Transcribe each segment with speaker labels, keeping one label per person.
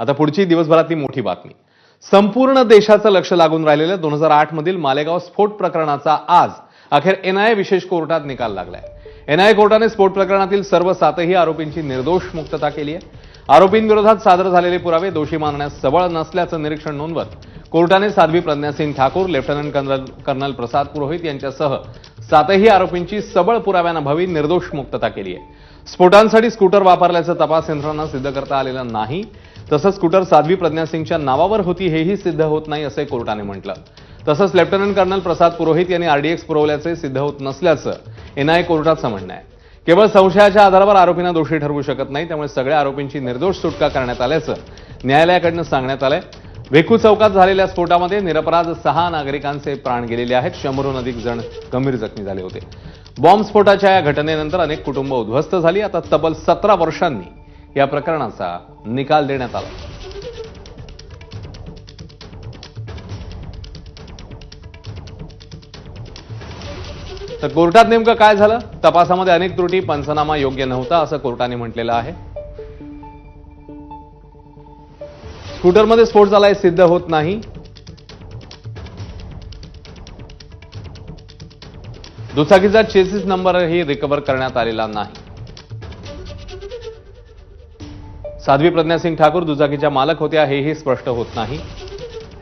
Speaker 1: आता पुढची दिवसभरातली मोठी बातमी. संपूर्ण देशाचं लक्ष लागून राहिलेल्या दोन हजार आठ मधील मालेगाव स्फोट प्रकरणाचा आज अखेर एनआयए विशेष कोर्टात निकाल लागलाय. एनआयए कोर्टाने स्फोट प्रकरणातील सर्व सातही आरोपींची निर्दोष मुक्तता केली आहे. आरोपींविरोधात सादर झालेले पुरावे दोषी मानण्यास सबळ नसल्याचं निरीक्षण नोंदवत कोर्टाने Sadhvi Pragyasingh Thakur lieutenant colonel colonel Prasad Purohit यांच्यासह सातही आरोपींची सबळ पुराव्यानं निर्दोष मुक्तता केली आहे. स्फोटांसाठी स्कूटर वापरल्याचं तपास यंत्रणांना सिद्ध करता आलेलं नाही. तसंच स्कूटर साध्वी प्रज्ञासिंगच्या नावावर होती हेही सिद्ध होत नाही असं कोर्टाने म्हटलं. तसंच लेफ्टनंट कर्नल प्रसाद पुरोहित यांनी आरडीएक्स पुरवल्याचे सिद्ध होत नसल्याचं एनआयए कोर्टाचं म्हणणं आहे. केवळ संशयाच्या आधारावर आरोपींना दोषी ठरवू शकत नाही त्यामुळे सगळ्या आरोपींची निर्दोष सुटका करण्यात आल्याचं न्यायालयाकडनं सांगण्यात आलंय. वेकू चौकात झालेल्या स्फोटामध्ये निरपराध सहा नागरिकांचे प्राण गेलेले आहेत शंभरहून अधिक जण गंभीर जखमी झाले होते. बॉम्बस्फोटाच्या या घटनेनंतर अनेक कुटुंब उद्ध्वस्त झाली आता तब्बल सतरा वर्षांनी या प्रकरणाचा निकाल देण्यात आला. तर कोर्टात नेमकं काय झालं? तपासामध्ये अनेक त्रुटी पंचनामा योग्य नव्हता असं कोर्टाने म्हटलेलं आहे. स्कूटरमध्ये स्फोट झालाय सिद्ध होत नाही. दुचाकीचा चेसिस नंबरही रिकव्हर करण्यात आलेला नाही. साध्वी प्रज्ञासिंग ठाकूर दुचाकीच्या मालक होत्या हेही स्पष्ट होत नाही.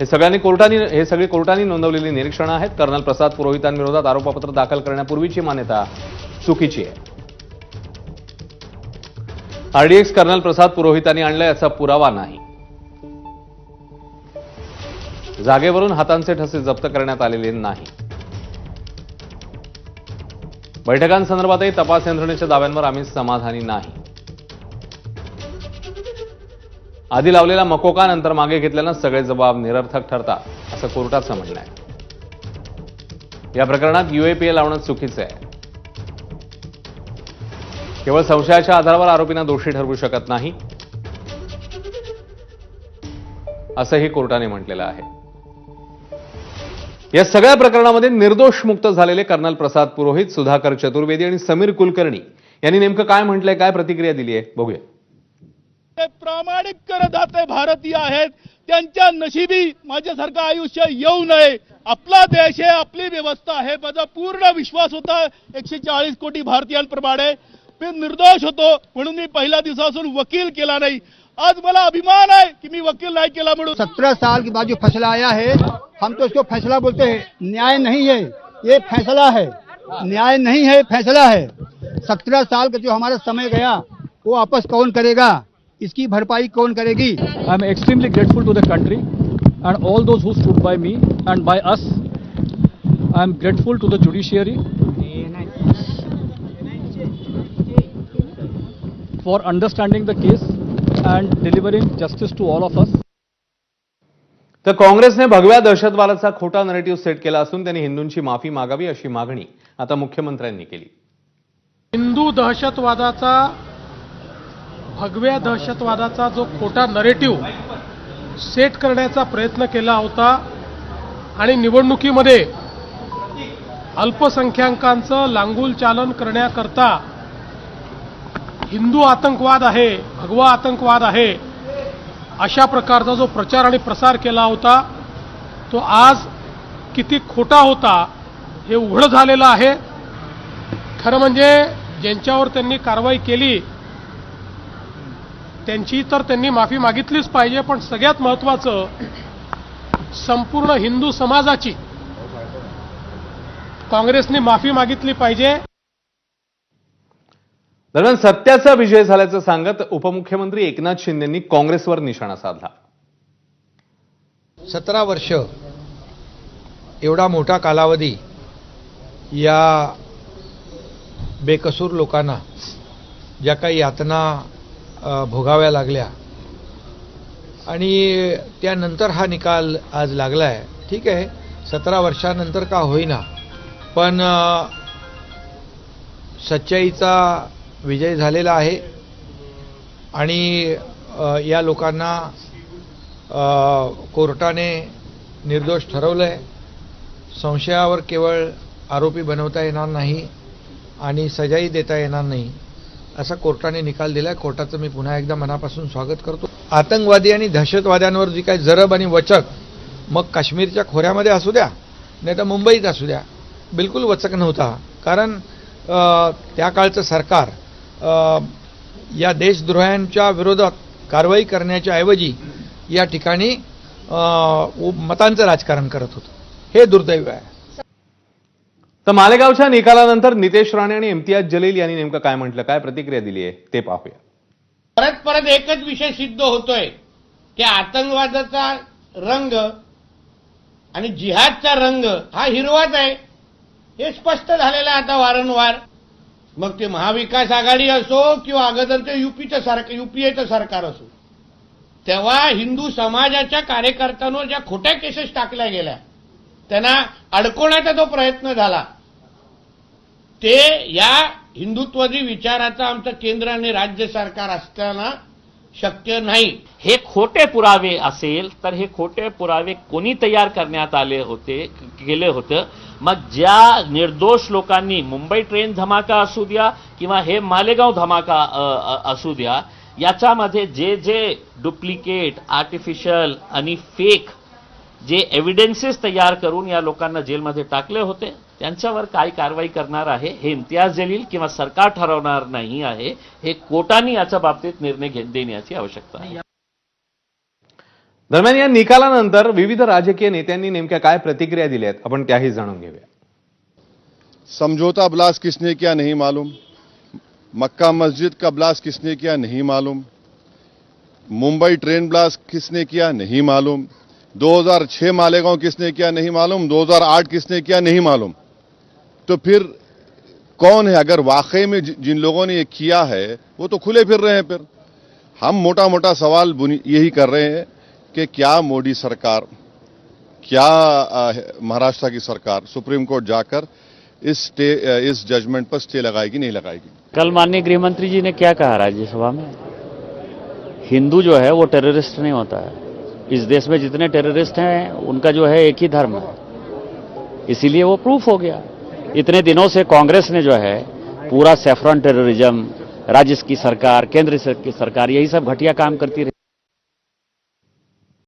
Speaker 1: हे सगळ्यांनी कोर्टाने हे सगळी कोर्टाने नोंदवलेली निरीक्षणं आहेत. कर्नल प्रसाद पुरोहितांविरोधात आरोपपत्र दाखल करण्यापूर्वीची मान्यता चुकीची आहे. आरडीएक्स कर्नल प्रसाद पुरोहितांनी आणलं याचा पुरावा नाही. जागेवरून हातांचे ठसे जप्त करण्यात आलेले नाही. बैठकांसंदर्भातही तपास यंत्रणेच्या दाव्यांवर आम्ही समाधानी नाही. आधी लावलेला मकोका नंतर मागे घेतल्यानं सगळे जबाब निरर्थक ठरतात असं कोर्टाचं म्हणणं आहे. या प्रकरणात युएपीए लावणं चुकीचं आहे. केवळ संशयाच्या आधारावर आरोपींना दोषी ठरवू शकत नाही असंही कोर्टाने म्हटलेलं आहे. या सगळ्या प्रकरणामध्ये निर्दोष मुक्त झालेले कर्नल प्रसाद पुरोहित सुधाकर चतुर्वेदी आणि समीर कुलकर्णी यांनी नेमकं काय म्हटलंय काय प्रतिक्रिया दिली आहे बघूया.
Speaker 2: ते प्रामाणिक करदाते भारतीय आहेत. त्यांच्या नशिबी माझ्यासारखं आयुष्य येऊ नये. आपला देश आहे आपली व्यवस्था आहे. माझा पूर्ण विश्वास होता एकशे चाळीस कोटी भारतीयांप्रमाणे. मी निर्दोष होतो म्हणून मी पहिल्या दिवसापासून वकील केला नाही. आज मला अभिमान आहे की मी वकील नाही केला म्हणून.
Speaker 3: सत्रह साल के बाद जो फैसला आया है. हम तो इसको फैसला बोलते हैं न्याय नहीं है ये फैसला है। न्याय नहीं है फैसला है। सत्रह साल का जो हमारा समय गया वो वापस कौन करेगा? इसकी भरपाई कौन करेगी?
Speaker 4: I am extremely grateful to the country and all those who stood by me and by us I am grateful to the judiciary for understanding the case and delivering justice to all of us
Speaker 1: तर काँग्रेसने भगव्या दहशतवादाचा खोटा narrative set केला असून त्यांनी हिंदूंची माफी मागावी अशी मागणी आता मुख्यमंत्र्यांनी केली.
Speaker 5: हिंदू दहशतवादाचा भगव्या दहशतवादाचा जो खोटा नरेटिव्ह सेट करण्याचा प्रयत्न केला होता आणि निवडणुकीमध्ये अल्पसंख्याकांचं लांगूल चालन करण्याकरता हिंदू आतंकवाद आहे भगवा आतंकवाद आहे अशा प्रकारचा जो प्रचार आणि प्रसार केला होता तो आज किती खोटा होता हे उघड झालेलं आहे. खरं म्हणजे ज्यांच्यावर त्यांनी कारवाई केली त्यांची तर त्यांनी माफी मागितलीच पाहिजे पण सगळ्यात महत्त्वाचं संपूर्ण हिंदू समाजाची काँग्रेसने माफी मागितली पाहिजे.
Speaker 1: दरम्यान सत्याचा विजय झाल्याचं सांगत उपमुख्यमंत्री एकनाथ शिंदेंनी काँग्रेसवर निशाणा साधला.
Speaker 6: सतरा वर्ष एवढा मोठा कालावधी या बेकसूर लोकांना ज्या काही यातना भोगाव्या लागल्या. आणि त्यानंतर हा निकाल आज लागला आहे ठीक आहे सतरा वर्षानंतर का होईना. पण सच्चाईचा विजय झालेला आहे. आणि या लोकांना कोर्टाने निर्दोष ठरवलं आहे संशयावर केवळ आरोपी बनवता येणार नाही आणि सजाई देता येणार नाही. असा कोर्टाने निकाल दिला कोर्टाचं मी पुन्हा एकदा मनापासून स्वागत करतो. आतंकवादी आणि दहशतवाद्यांवर जी काही जरब आणि वचक मग काश्मीरच्या खोऱ्यामध्ये असू द्या नाही तर मुंबईत असू द्या बिलकुल वचक नव्हता. कारण त्या काळचं सरकार या देशद्रोह्यांच्या विरोधात कारवाई करण्याच्या ऐवजी या ठिकाणी मतांचं राजकारण करत होतं. हे दुर्दैव आहे.
Speaker 1: तर मालेगावच्या निकालानंतर नितेश राणे आणि इम्तियाज जलील यांनी नेमकं काय म्हटलं? काय प्रतिक्रिया दिली आहे? ते पाहूया.
Speaker 7: परत परत एकच विषय सिद्ध होतोय की आतंकवादाचा रंग आणि जिहादचा रंग हा हिरवाच आहे. हे स्पष्ट झालेलं आहे आता वारंवार. मग ते महाविकास आघाडी असो किंवा अगोदरचं युपीचं सरकार युपीएचं सरकार असो तेव्हा हिंदू समाजाच्या कार्यकर्त्यांवर ज्या खोट्या केसेस टाकल्या गेल्या त्यांना अडकवण्याचा जो प्रयत्न झाला. ते या हिंदुत्वादी विचाराचं आमचं केंद्र आणि राज्य सरकार असताना शक्य नाही.
Speaker 8: हे खोटे पुरावे असेल तर हे खोटे पुरावे कोणी तयार करण्यात आले होते केले होतं? मग ज्या निर्दोष लोकांनी मुंबई ट्रेन धमाका असू द्या किंवा हे मालेगाव धमाका असू द्या याच्यामध्ये जे जे डुप्लिकेट आर्टिफिशियल आणि फेक जे एव्हिडन्सेस तयार करून या लोकांना जेलमध्ये टाकले होते त्यांच्यावर काय कारवाई करणार आहे हे इम्तियाज जलील किंवा सरकार ठरवणार नाही आहे हे कोर्टाने याच्या बाबतीत निर्णय घे देण्याची आवश्यकता आहे.
Speaker 1: दरम्यान या निकालानंतर विविध राजकीय नेत्यांनी नेमक्या काय प्रतिक्रिया दिल्या आहेत आपण त्याही जाणून घेऊया.
Speaker 9: समझौता ब्लास्ट किसने किया नहीं मालूम मक्का मस्जिद का ब्लास्ट किसने किया नहीं मालूम मुंबई ट्रेन ब्लास्ट किसने किया नहीं मालूम 2006 मालेगांव किसने किया नहीं मालूम 2008 किसने किया नहीं मालूम। तो फिर कौन है? अगर वाकई में जिन लोगों ने ये किया है, वो तो खुले फिर रहे हैं फिर। हम मोटा मोटा सवाल यही कर रहे हैं कि क्या मोदी सरकार, क्या महाराष्ट्र की सरकार, सुप्रीम कोर्ट जाकर इस स्टे इस जजमेंट पर स्टे लगाएगी, नहीं लगाएगी?
Speaker 10: कल माननीय गृहमंत्री जी ने क्या कहा राज्यसभा में? हिंदू जो है, वो टेररिस्ट नहीं होता है। इस देश में जितने टेररिस्ट हैं, उनका जो है एक ही धर्म है। इसीलिए वो प्रूफ हो गया। इतने दिनों से कांग्रेस ने जो है, पूरा सेफ्रॉन टेररिज्म राज्य की सरकार, केंद्र की सरकार, यही सब घटिया काम करती रही।